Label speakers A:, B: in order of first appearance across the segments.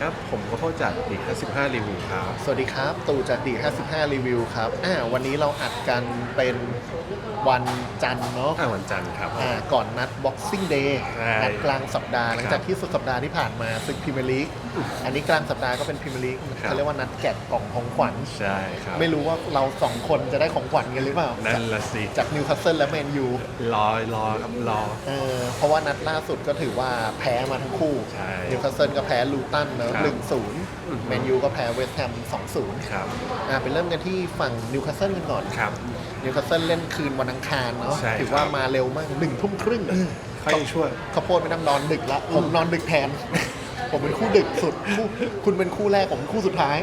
A: คจากอีก55 รีวิวครับ
B: สวัสดีครับ ตู่จากดี55 รีวิวครับอ่าวันนี้เราอัดกันเป็นวันจันทร์เนาะ
A: อ่าวันจันทร์ครับ
B: อ่าก่อนนัด Boxing Day
A: ใช่
B: นัดกลางสัปดาห์หลัง
A: ครั
B: จาก
A: บ
B: ที่สุดสัปดาห์ที่ผ่านมาศึกพรีเมียร์ลีกอันนี้กลางสัปดาห์ก็เป็นพรีเมียร์ลีก
A: ครับ
B: เขาเรียกว่านัดแกะกล่องของขวัญ
A: ใช่ครับ
B: ไม่รู้ว่าเราสองคนจะได้ของขวัญกันหรือเปล่า
A: นั่นละสิ
B: จากนิวคาสเซิลและแมนยู
A: รอรอครับรอ
B: เออเพราะว่านัดล่าสุดก็ถือว่าแพ้มาทั้งคู่
A: ใช่
B: นิวคาสเซิลก็แพ้ลูตันเนอะ
A: ครับ
B: หนึ่งศูนย์
A: อืม
B: แมนยูก็แพ้เวสต์แฮมสองศูนย์
A: ครับ
B: อ่าไปเริ่มกันที่ฝั่งนิวคาสเซิลกันก่อน
A: ครับ
B: นิวคาสเซิลเล่นคืนวันอังคารเนาะ
A: ใช่
B: ถือว่า
A: ครับ
B: มาเร็วมากหนึ่งทุ่มครึ่ง
A: เขายังช่วย
B: ข้าวโพดไม่ต้องนอนดึกละผมนอนดึกแทน ผมเป็นคู่ดึกสุดคู่คุณเป็นคู่แรก ผมเป็นคู่สุดท้าย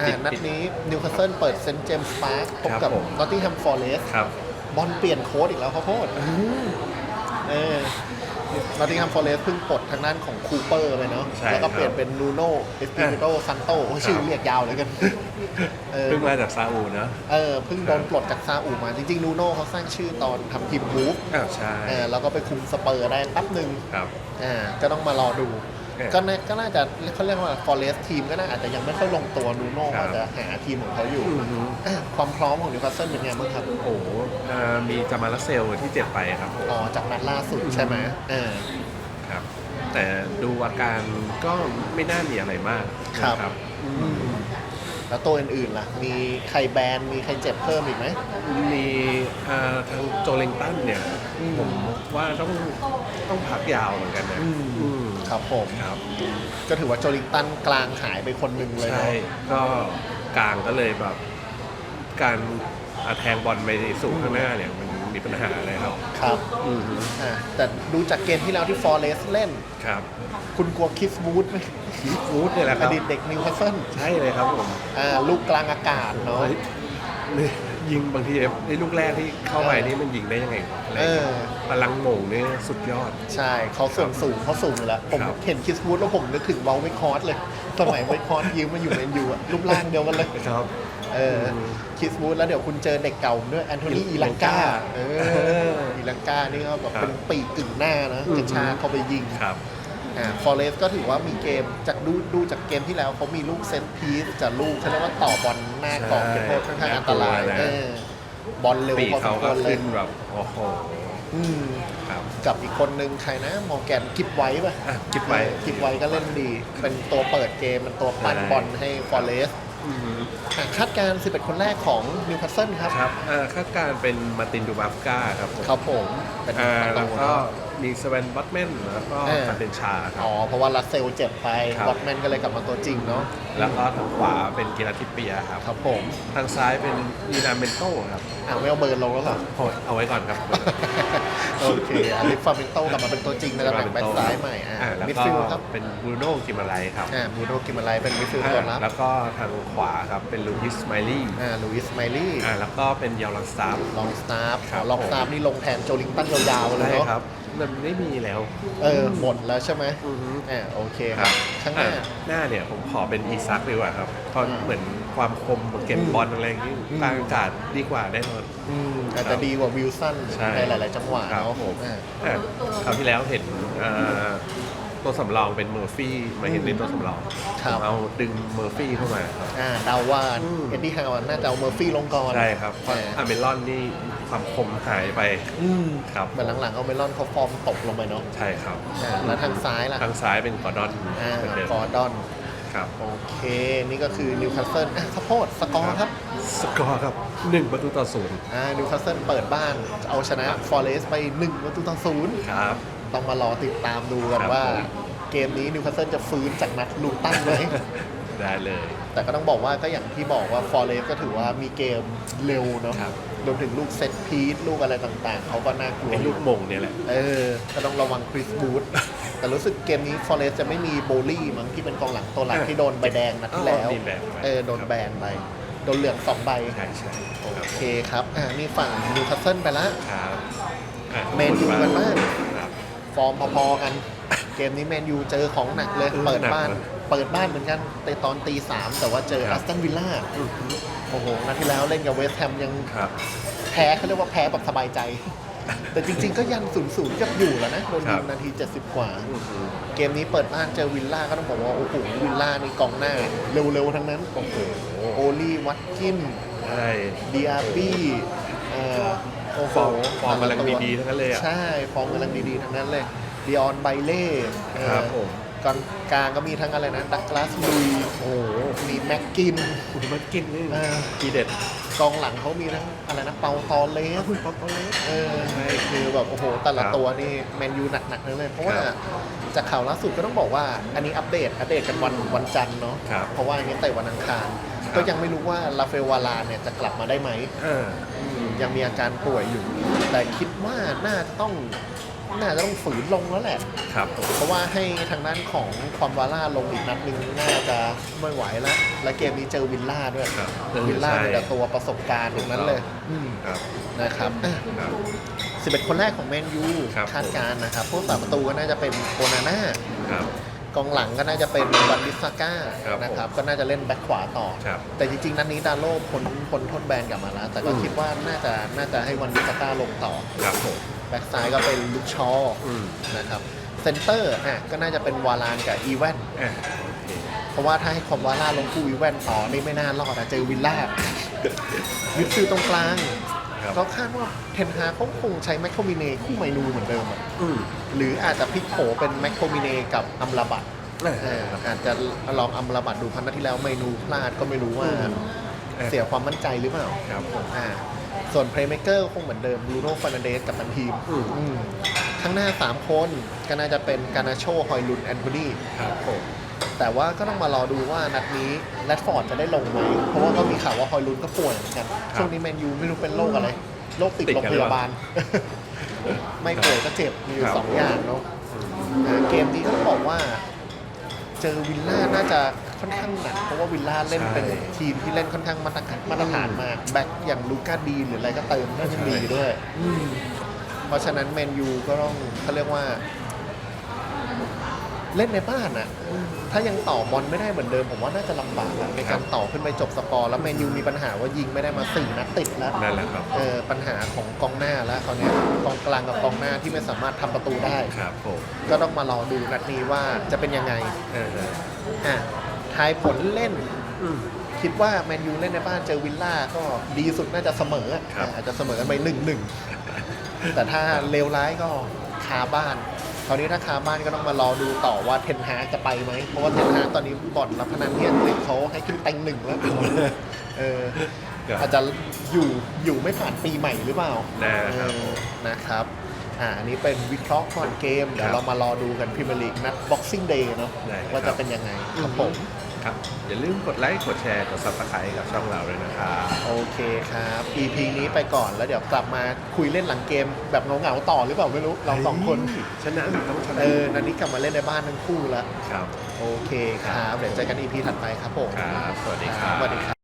B: อ่า
A: ปิด
B: นัดนี้นิวคาสเซิลเปิดเซนต์เจมส์พาร์คพบ
A: ครับ
B: กับ
A: ผม
B: นอตติงแฮมฟอร์เรส
A: ครับ
B: บอลเปลี่ยนโค้ดอีกแล้วข้าวโพด เออนอตติงแฮมฟอร์เรสเพิ่งปลดทางด้านของคูเปอร์ไปเนาะ
A: ใช่
B: แล้วก็
A: ครับ
B: เปลี่ยนเป็นนูโน่เอสปิริโตซันโตชื่อ
A: ครับ
B: เรียกยาวเลยกันเออ
A: เพิ่งมาจากซาอุเนอะ
B: เออเพิ่งโดนปลดจากซาอุมาจริงๆนูโน่เขาสร้างชื่อตอนทำทีมบูฟ
A: อ้าวใช่
B: เออแล้วก็ไปคุมสเปอร์ได้แป๊บหนึ่ง
A: ครับ
B: อ่าก็ต้องมารอดู
A: เออ
B: ก็น่าก็น่าจะเขาเรียกว่าฟอร์เรสทีมก็น่าอาจจะยังไม่ค่อยลงตัวนูโน่
A: ครับ
B: อาจจะหาทีมของเขาอยู่
A: อือฮึ
B: อะความพร้อมของนิวคาสเซิลเป็นไงบ้างครับ
A: โอ้โหอ่ามีจามาลาเซลที่เจ็บไปครับผม
B: อ๋อจากนัดล่าสุดใช่ไหมเออ
A: ครับ แต่ดูอาการก็ไม่น่ามีอะไรมาก
B: ครับ
A: นะครับ
B: อืมแล้วตัวอื่นๆล่ะ มีใครแบนมีใครเจ็บเพิ่มอีกไหม
A: มีอ่าทางโจเลงตันเนี่ย
B: อืม
A: ผมว่าต้องต้องพักยาวเหมือนกันนะ
B: อืม
A: อืม
B: ครับผม
A: ครับ
B: ก็ถือว่าโจลิงตันกลางหายไปคนหนึ่งเลย
A: ใช่
B: เนาะ
A: ก็กลางก็เลยแบบการอ่าแทงบอลไปสู่ข้างหน้าเนี่ยมันมีปัญหาเลยครับ
B: ครับ
A: อืมฮึ
B: อะแต่ดูจากเกมที่แล้วที่ฟอร์เรสเล่น
A: ครับ
B: คุณกลัวคิสวูดไหม
A: คีฟฟูดเนี่ยแหละค
B: อ
A: รับ
B: ดีตเด็กนิวคาสเซิล
A: ใช่เลยครับผม
B: อ่าลูกกลางอากาศเนาะ
A: เฮ้ยนี่ ยิงบางทีไอ้ลูกแรกที่เข้าไปนี่มันยิงได้ยังไงอะไร
B: เออ
A: พลังโหม่งนี่สุดยอด
B: ใช่เขาส่วนสูงเขาสูงอยู่แล้ว ผม
A: ครับ
B: เห็นคิสวูดแล้วผมนึกถึงเวลเวคคอร์สเลย สมัยเวคคอร์สยืมมาอยู่เมนยูอะรูปร่างเดียวกันเลย
A: ครับ
B: เออคิสวูดแล้วเดี๋ยวคุณเจอเด็กเก่าด้วยแอนโทนีอีลังกาเอออีลังกานี่ก็แบบ
A: ครับ
B: เป็นปีกกึ่งหน้านะ
A: อืม
B: กระชากเข้าไปยิง
A: ครับ
B: อ่าฟอเรสก็ถือว่ามีเกมจากดูดูจากเกมที่แล้วเขามีลูกเซนต์พีซจากลูกเขาเรียกว่าต่อบอลหน้ากรอบ
A: ใช่
B: เป็นโทษค่อนข้างอันตราย
A: น่ากลัวนะ
B: เออบอลเร็ว
A: ปีก
B: พอส
A: เขา
B: มค
A: ก็
B: วรเลย
A: ขึ้นแบบโอ้โห
B: อืม
A: ครับ
B: กับอีกคนนึงใครนะมอร์แกนกิฟไว้ป่ะ
A: อะกิฟไว้
B: เออกิฟไว้ก็เล่นดี เป็นตัวเปิดเกม เป็นตัวปั้น
A: ใช่
B: บอลให้ฟอเรส
A: อืมฮึ
B: คาดการณ์11 คนแรกของนิวคาสเซิลครับ
A: ครับอ่าคาดการณ์เป็นมาร์ตินดูบาฟกาครับผม
B: ครับผม เป็น
A: อ่า
B: ประ
A: แล้ว
B: ตู
A: ก็
B: เนาะ
A: มีสเวนบัตแมนแล้วก็
B: เออ
A: ฟาเดนชาครั
B: อ๋
A: บ
B: อเพราะว่าลัสเซลเจ็บไป
A: ครับ
B: วอตแมนก็เลยกลับมาตัวจริงเนาะ
A: แล้วก็ทางขวาเป็นกีฬาทิปเปียครับ
B: ครับผม
A: ทางซ้ายเป็นลีนาเมนโต้ครับ
B: อ่าไม่เอาเบอร์ลงแล้วเหรอ
A: โอ้ยเอาไว้ก่อนครับ
B: โอเคอลิฟฟาเมนโตกลับมาเป็นตัวจริงในตำแหน่งแบ็คซ้ายใหม่อ่า
A: อ่าแล้ว
B: มิด
A: ก็
B: ฟิลด์ครับ
A: เป็นบรูโน่กิมาไลครับ
B: อ่าบูโนกิมาไลเป็นมิดฟิลด์ตัวรับ
A: แล้วก็ทางขวาครับเป็นลูอิสไมลี่
B: อ่าลูอิสไมลี่
A: อ่าแล้วก็เป็นเยาลังสตาฟ
B: ลองสตาฟ
A: ครับ
B: ลองสตาฟนี่ลงแทนโจลิงตันยาวๆเลย
A: ใช่
B: เนาะ
A: ครับ มันไม่มีแล้ว
B: เออหมดแล้วใช่ไหม
A: อือฮึ
B: อ่าโอเคครับข้างหน้า
A: อะหน้าเนี่ยผมขอเป็นอีซักดีกว่าครับเพราะ
B: อืม
A: เหมือนความคมเก็บบอลอะไรอย่างนี้
B: อืม
A: กลางอากาศดีกว่าแน่นอน
B: อืมอาจจะดีกว่าวิลสัน
A: ใช่
B: ในหลาย ๆ จังหวะ
A: ครับ
B: เนาะ
A: ผม
B: อ่า
A: อะคราวที่แล้วเห็นอ่า ตัวสำรองเป็นเมอร์ฟี่มาเห็นในตัวสำรอง
B: ครับ
A: เอาดึงเมอร์ฟี่เข้ามาครับ
B: อ่าเดาว่า
A: อืม
B: เอ็ดดี้ฮาวน่าจะเอาเมอร์ฟี่ลงก่อน
A: ใช่ครับเพราะ
B: อ่า
A: อาเมลอนนี่ความคมหายไป
B: อืม
A: ครับ
B: เหมือนหลังๆเอาเมลอนเขาฟอร์มตกลงไปเนาะ
A: ใช่ครับ
B: อ่าแล้วทางซ้ายล่ะ
A: ทางซ้ายเป็นกอร์ดอน
B: อ่า
A: เหมือนเดิม
B: กอร์ดอน
A: ครับ
B: โอเค นี่ก็คือนิวคาสเซิลอะข้าวโพดสกอร์ครับ
A: สกอร์ครับหนึ่งประตูต่อศูนย์
B: อ่านิวคาสเซิลเปิดบ้าน เอาชนะฟอเรสไป1ประตูต่อศูนย์
A: ครับ
B: ต้องมารอติดตามดูกัน
A: ครับ
B: ว่า
A: ผม
B: เกมนี้นิวคาสเซิลจะฟื้นจากนัดลูตันไหม
A: ได้เลย
B: แต่ก็ต้องบอกว่าก็อย่างที่บอกว่าฟอเรสก็ถือว่ามีเกมเร็วเนาะ
A: ครับ
B: รวมถึงลูกเซตพีทลูกอะไรต่างๆ เขาก็น่ากลัว
A: ไอ้
B: อ
A: ลู
B: ยู่
A: กมงเนี่ยแหละ
B: เออ ก็ต้องระวังคริสบูธแต่รู้สึกเกมนี้ฟอเรสจะไม่มีโบลี่มั้งที่เป็นกองหลังตัวหลัก
A: อะ
B: ที่โดนใบแดงนัดที่แล้ว
A: อ๋อมีแบนไป
B: เออ โดนแบนไป โดนเหลืองสองใบ
A: ใช่ใช่
B: โอเคครับ อ่านี่ฝั่งนิวคาสเซิลไปละ
A: ครับอะ
B: แมนยูกันบ้าง
A: ครับ
B: ฟอร์มพอๆกัน เกมนี้แมนยูเจอของหนักเลย
A: เออ
B: เปิด
A: หนัก
B: บ้าน
A: นะ
B: เปิดบ้านเหมือนกันแต่ตอนตีสามแต่ว่าเจอ
A: ครั
B: อั
A: บ
B: สตันวิลล่าโอ้โหนัดที่แล้วเล่นกับเวสต์แฮมยัง
A: ครับ
B: แพ้เขาเรียกว่าแพ้แบบสบายใจ แต่จริงๆก็ยันศูนย์ศูนย์กับอยู่แล้วนะโดน
A: ครั
B: ยิ
A: บ
B: งนาที70กว่า เกมนี้เปิดบ้านเจอวิลล่าก็ต้องบอกว่า โอ้โหวิลล่านี่กองหน้า เร็วๆทั้งนั้น โอ้โหโอลี่วัตกิน
A: ใช่
B: ดีอาร์บี้เอ่อ โอ้โห
A: ฟอร์มฟอร์มกำลังดีๆทั้งนั้นเลยอะ
B: ใช่ ฟอร์มกำลังดีๆทั้งนั้นเลยดิออนไบเล่
A: ครับผม
B: กองกลางก็มีทั้งอะไรนะดักลาสลุยโอ้โหมีแม็กกิน
A: คุณมากินนี่
B: เออ
A: ทีเด็ด
B: กองหลังเขามีทั้งอะไรนะเปาตอเลส
A: คุณป๊อปเล็ก
B: เออคือแบบโอ้โห แต่ละ
A: ครับ
B: ตัวนี่แมนยูหนักๆทั้งนั้นเลย เพราะว่า
A: ครับ
B: จากข่าวล่าสุดก็ต้องบอกว่าอันนี้อัปเดตอัปเดตกันวันวันจันทร์เนาะ
A: ครับ
B: เพราะว่าอันนี้แต่วันอังคาร
A: ครับ
B: ก็ยังไม่รู้ว่าลาเฟลวาลาเนี่ยจะกลับมาได้ไหม
A: เออ
B: อืม ยังมีอาการป่วยอยู่ แต่คิดว่าน่าจะต้องน่าจะต้องฝืนลงแล้วแหละ
A: ครับผม
B: เพราะว่าให้ทางด้านของความวาล่าลงอีกนัดหนึ่งน่าจะไม่ไหวแล้วและเกมนี้เจอวิลล่าด้วย
A: ครับ
B: วิลล่า
A: ใช่
B: เป็นแต่ตัวประสบการณ์ตรงนั้นเลยอืม
A: ครับ
B: นะครับอะ
A: ครับ
B: 11 คนแรกของแมนยู
A: ครับ
B: คาดการณ์นะครับพวกสามประตูก็น่าจะเป็นโอนาน่า
A: ครับ
B: กองหลังก็น่าจะเป็นวันบิสาก้า
A: ครับ
B: นะครับก็น่าจะเล่นแบ็คขวาต่อ
A: ครับ
B: แต่จริงๆ นัดนี้ดาโลพ้นพ้นโทษแบนกลับมาแล้ว แต่ก็
A: อืม
B: คิดว่าน่าจะน่าจะให้วันบิสาก้าลงต่อ
A: ครับผม
B: แบ็คซ้ายก็เป็นลุกชอ
A: อืม
B: นะครับเซนเตอร์อะก็น่าจะเป็นวาลานกับอีแวน
A: อะโอเค
B: เพราะว่าถ้าให้คอมวาล่าลงคู่อีแวนต่อนี่ไม่น่ารอดอะเจอวิลล่ายึดซื้อตรงกลาง
A: ครับ
B: ก็คาดว่าเทนฮาเขาคงใช้แมคโทมิเน่คู่ไมนูเหมือนเดิมอะ
A: อืม
B: หรืออาจจะพลิกโผเป็นแมคโทมิเน่กับอัมราบัต
A: เออ
B: เอออาจจะลองอัมราบัตดูพันนัดที่แล้วเมนูพลาดก็ไม่รู้ว่า
A: อืม
B: เสียความมั่นใจหรือเปล่า
A: ครับผม
B: อ่าส่วนเพลย์เม k เกอร์คงเหมือนเดิมบรูโน่ฟานาเดสกับทันทีม
A: อืม
B: อืม ข้างหน้า 3 คนก็น่าจะเป็นกานาโชฮอยลุนแอนโทนี
A: ครับผม
B: แต่ว่าก็ต้องมารอดูว่านัดนี้แรดฟอร์ดจะได้ลงไหมเพราะว่าก็มีข่าวว่าฮอยลุนก็ป่วยเหมือนกันช่วงนี้แมนยูไม่รู้เป็นโรคอะไรโรคติด
A: ติด
B: โรง
A: กัน
B: พ
A: หรือเปล่า
B: ยาบาล ไม่ป่วยก็เจ็บมีอยู่
A: ครับ
B: สองอย่างเนาะอ่าเกมนี้ต้องบอกว่า เจอวิลล่าน่าจะค่อนข้างหนักเพราะว่าวิลล่าเล่นเป็น
A: ใช่
B: ทีมที่เล่นค่อนข้างมาตรฐานมาตรฐานมากแบ็คอย่างลูก้าดีหรืออะไรก็เติมน่าจะดีด้วย เพราะฉะนั้นแมนยูก็ต้องเขาเรียกว่า เล่นในบ้านอะถ้ายังต่อบอลไม่ได้เหมือนเดิม ผมว่าน่าจะลำบากอะในการต่อขึ้นไปจบสกอร์แล้วแมนยูมีปัญหาว่ายิงไม่ได้มาสี่นัดติดแล้ว
A: นั่นแหละครับ
B: เออปัญหาของกองหน้าแล้วคราวเนี้ยกองกลางกับกองหน้าที่ไม่สามารถทำประตูได้
A: ครับผม
B: ก็ต้องมารอดูนัดนี้ว่าจะเป็นยังไง
A: เออ
B: อะทายผลเล่น
A: อืม
B: คิดว่าแมนยูเล่นในบ้านเจอวิลล่าก็ดีสุดน่าจะเสมอ
A: ครับ
B: อาจจะเสมอกันไปหนึ่งหนึ่งแต่ถ้าเลวร้ายก็คาบ้าน คราวนี้ถ้าคาบ้านก็ต้องมารอดูต่อว่าเทนฮากจะไปไหม เพราะว่าเทนฮากตอนนี้บ่อนรับพนันที่อังกฤษเขาให้ขึ้นเต็งหนึ่งแล้วเออ
A: ครับ
B: อาจจะอยู่อยู่ไม่ผ่านปีใหม่หรือเปล่า
A: นะครับ
B: เออนะครับอ่าอันนี้เป็นวิเคราะห์ก่อนเกม เดี๋ยว
A: ครับ
B: เรามารอดูกันพรีเมียร์ลีกนัด Boxing Day เนาะ
A: ได้ครับ
B: ว่าจะเป็นยังไงครับผม
A: ครับ อย่าลืมกดไลค์ กดแชร์ กด subscribe กับช่องเราด้วยนะครับ
B: โอเคครับ EP นี้ไปก่อนแล้วเดี๋ยวกลับมาคุยเล่นหลังเกมแบบเงาๆต่อหรือเปล่าไม่รู้เราสองคน
A: ชนะต้องชนะ
B: เออนันนี้กลับมาเล่นในบ้านทั้งคู่แล้ว
A: ครับ
B: โอเคครับ เดี๋ยวเจอกัน EP ถัดไปครับผม
A: ครับสวัสดีครับ
B: สวัสดีครับ